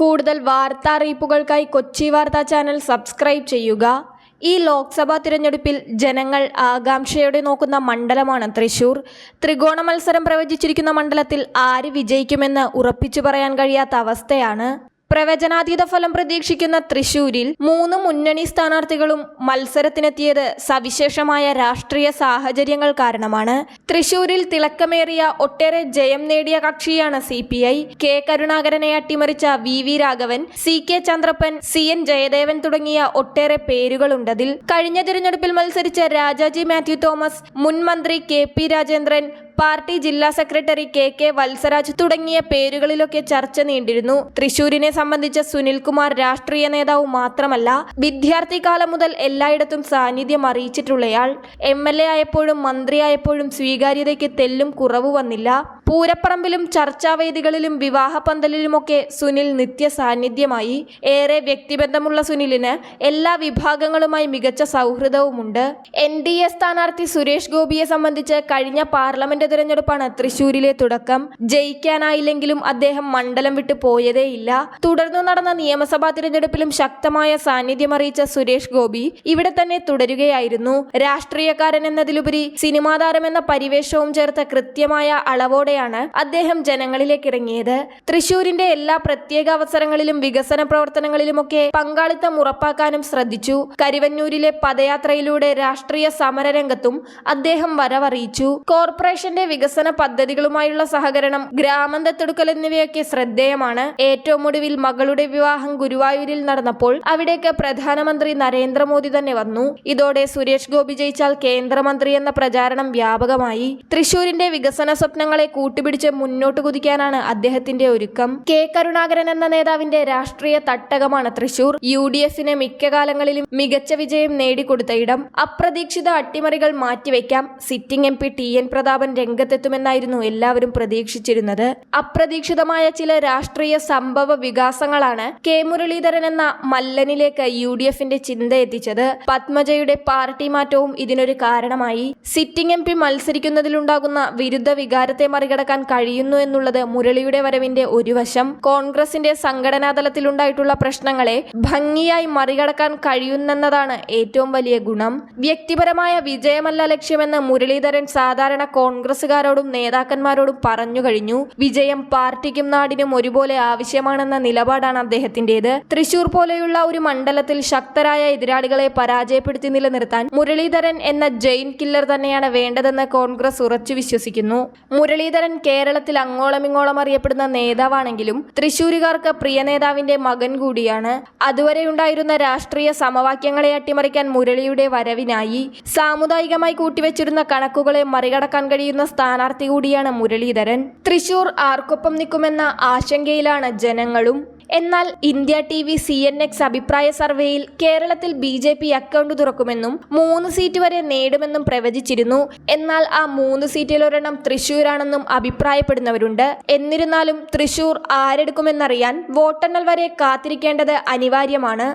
കൂടുതൽ വാർത്താ അറിയിപ്പുകൾക്കായി കൊച്ചി വാർത്താ ചാനൽ സബ്സ്ക്രൈബ് ചെയ്യുക. ഈ ലോക്സഭാ തിരഞ്ഞെടുപ്പിൽ ജനങ്ങൾ ആകാംക്ഷയോടെ നോക്കുന്ന മണ്ഡലമാണ് തൃശൂർ. ത്രികോണ മത്സരം പ്രവചിച്ചിരിക്കുന്ന മണ്ഡലത്തിൽ ആര് വിജയിക്കുമെന്ന് ഉറപ്പിച്ചു പറയാൻ കഴിയാത്ത അവസ്ഥയാണ് പ്രവചനാതീത ഫലം പ്രതീക്ഷിക്കുന്ന തൃശൂരിൽ മൂന്ന് മുന്നണി സ്ഥാനാർത്ഥികളും മത്സരത്തിനെത്തിയത് സവിശേഷമായ രാഷ്ട്രീയ സാഹചര്യങ്ങൾ കാരണമാണ്. തൃശൂരിൽ തിളക്കമേറിയ ഒട്ടേറെ ജയം നേടിയ കക്ഷിയാണ് സി പി ഐ. കെ കരുണാകരനെ അട്ടിമറിച്ച V V Raghavan C K Chandrappan C N Jayadevan തുടങ്ങിയ ഒട്ടേറെ പേരുകളുണ്ടതിൽ കഴിഞ്ഞ തിരഞ്ഞെടുപ്പിൽ മത്സരിച്ച രാജാജി മാത്യു തോമസ് മുൻ മന്ത്രി കെ പി രാജേന്ദ്രൻ പാർട്ടി ജില്ലാ സെക്രട്ടറി കെ കെ വത്സരാജ് തുടങ്ങിയ പേരുകളിലൊക്കെ ചർച്ച നീണ്ടിരുന്നു. തൃശൂരിനെ സംബന്ധിച്ച സുനിൽകുമാർ രാഷ്ട്രീയ നേതാവ് മാത്രമല്ല വിദ്യാർത്ഥി കാലം മുതൽ എല്ലായിടത്തും സാന്നിധ്യം അറിയിച്ചിട്ടുള്ളയാൾ. എം എൽ എ ആയപ്പോഴും മന്ത്രിയായപ്പോഴും സ്വീകാര്യതയ്ക്ക് തെല്ലും കുറവ് വന്നില്ല. പൂരപ്പറമ്പിലും ചർച്ചാവേദികളിലും വിവാഹ പന്തലിലുമൊക്കെ സുനിൽ നിത്യ സാന്നിധ്യമായി ഏറെ വ്യക്തിബന്ധമുള്ള സുനിലിന് എല്ലാ വിഭാഗങ്ങളുമായി മികച്ച സൗഹൃദവുമുണ്ട്. എൻ ഡി എ സ്ഥാനാർത്ഥി സുരേഷ് ഗോപിയെ സംബന്ധിച്ച് കഴിഞ്ഞ പാർലമെന്റ് തിരഞ്ഞെടുപ്പാണ് തൃശൂരിലെ തുടക്കം. ജയിക്കാനായില്ലെങ്കിലും അദ്ദേഹം മണ്ഡലം വിട്ടു പോയതേയില്ല. തുടർന്ന് നടന്ന നിയമസഭാ തിരഞ്ഞെടുപ്പിലും ശക്തമായ സാന്നിധ്യം അറിയിച്ച സുരേഷ് ഗോപി ഇവിടെ തന്നെ തുടരുകയായിരുന്നു. രാഷ്ട്രീയക്കാരൻ എന്നതിലുപരി സിനിമാതാരം എന്ന പരിവേഷവും ചേർത്ത കൃത്യമായ അളവോടെയാണ് അദ്ദേഹം ജനങ്ങളിലേക്ക് ഇറങ്ങിയത്. തൃശൂരിന്റെ എല്ലാ പ്രത്യേക അവസരങ്ങളിലും വികസന പ്രവർത്തനങ്ങളിലുമൊക്കെ പങ്കാളിത്തം ഉറപ്പാക്കാനും ശ്രദ്ധിച്ചു. കരിവന്നൂരിലെ പദയാത്രയിലൂടെ രാഷ്ട്രീയ സമരരംഗത്തും അദ്ദേഹം വരവറിയിച്ചു. കോർപ്പറേഷന്റെ വികസന പദ്ധതികളുമായുള്ള സഹകരണം ഗ്രാമന്തത്തെടുക്കൽ എന്നിവയൊക്കെ ശ്രദ്ധേയമാണ്. ഏറ്റവും ഒടുവിൽ മകളുടെ വിവാഹം ഗുരുവായൂരിൽ നടന്നപ്പോൾ അവിടേക്ക് പ്രധാനമന്ത്രി നരേന്ദ്രമോദി തന്നെ വന്നു. ഇതോടെ സുരേഷ് ഗോപി ജയിച്ചാൽ കേന്ദ്രമന്ത്രി എന്ന പ്രചാരണം വ്യാപകമായി. തൃശൂരിന്റെ വികസന സ്വപ്നങ്ങളെ കൂട്ടുപിടിച്ച് മുന്നോട്ട് കുതിക്കാനാണ് അദ്ദേഹത്തിന്റെ ഒരുക്കം. കെ. കരുണാകരൻ എന്ന നേതാവിന്റെ രാഷ്ട്രീയ തട്ടകമാണ് തൃശൂർ. യു ഡി എഫിന് മിക്ക കാലങ്ങളിലും മികച്ച വിജയം നേടിക്കൊടുത്ത ഇടം. അപ്രതീക്ഷിത അട്ടിമറികൾ മാറ്റിവെക്കാം. Sitting M P T N Prathapan രംഗത്തെത്തുമെന്നായിരുന്നു എല്ലാവരും പ്രതീക്ഷിച്ചിരുന്നത്. അപ്രതീക്ഷിതമായ ചില രാഷ്ട്രീയ സംഭവ വികാസങ്ങളാണ് കെ. മുരളീധരൻ എന്ന മല്ലനിലേക്ക് യു ഡി എഫിന്റെ ചിന്ത എത്തിച്ചത്. പത്മജയുടെ പാർട്ടി മാറ്റവും ഇതിനൊരു കാരണമായി. സിറ്റിംഗ് എം പി മത്സരിക്കുന്നതിലുണ്ടാകുന്ന വിരുദ്ധ വികാരത്തെ മറികടക്കാൻ കഴിയുന്നു എന്നുള്ളത് മുരളിയുടെ വരവിന്റെ ഒരു വശം. കോൺഗ്രസിന്റെ സംഘടനാതലത്തിലുണ്ടായിട്ടുള്ള പ്രശ്നങ്ങളെ ഭംഗിയായി മറികടക്കാൻ കഴിയുന്നെന്നതാണ് ഏറ്റവും വലിയ ഗുണം. വ്യക്തിപരമായ വിജയമല്ല ലക്ഷ്യമെന്ന് മുരളീധരൻ സാധാരണ കോൺഗ്രസുകാരോടും നേതാക്കന്മാരോടും പറഞ്ഞു കഴിഞ്ഞു. വിജയം പാർട്ടിക്കും നാടിനും ഒരുപോലെ ആവശ്യമാണെന്ന നിലപാടാണ് അദ്ദേഹത്തിന്റേത്. തൃശൂർ പോലെയുള്ള ഒരു മണ്ഡലത്തിൽ ശക്തരായ എതിരാളികളെ പരാജയപ്പെടുത്തി നിലനിർത്താൻ മുരളീധരൻ എന്ന ജെയിൻ കില്ലർ തന്നെയാണ് വേണ്ടതെന്ന് കോൺഗ്രസ് ഉറച്ചു വിശ്വസിക്കുന്നു. മുരളീധരൻ കേരളത്തിൽ അങ്ങോളമിങ്ങോളം അറിയപ്പെടുന്ന നേതാവാണെങ്കിലും തൃശൂരുകാർക്ക് പ്രിയ നേതാവിന്റെ മകൻ കൂടിയാണ്. അതുവരെ ഉണ്ടായിരുന്ന രാഷ്ട്രീയ സമവാക്യങ്ങളെ അട്ടിമറിക്കാൻ മുരളിയുടെ വരവിനായി സാമുദായികമായി കൂട്ടിവെച്ചിരുന്ന കണക്കുകളെ മറികടക്കാൻ കഴിയുന്ന സ്ഥാനാർത്ഥി കൂടിയാണ് മുരളീധരൻ. തൃശൂർ ആർക്കൊപ്പം നിൽക്കുമെന്ന ആശങ്കയിലാണ് ജനങ്ങളും. എന്നാൽ India T V C N X അഭിപ്രായ സർവേയിൽ കേരളത്തിൽ ബി ജെ പി അക്കൗണ്ട് തുറക്കുമെന്നും മൂന്ന് സീറ്റ് വരെ നേടുമെന്നും പ്രവചിച്ചിരുന്നു. എന്നാൽ ആ മൂന്ന് സീറ്റിൽ ഒരെണ്ണം തൃശൂരാണെന്നും അഭിപ്രായപ്പെടുന്നവരുണ്ട്. എന്നിരുന്നാലും തൃശൂർ ആരെടുക്കുമെന്നറിയാൻ വോട്ടെണ്ണൽ വരെ കാത്തിരിക്കേണ്ടത് അനിവാര്യമാണ്.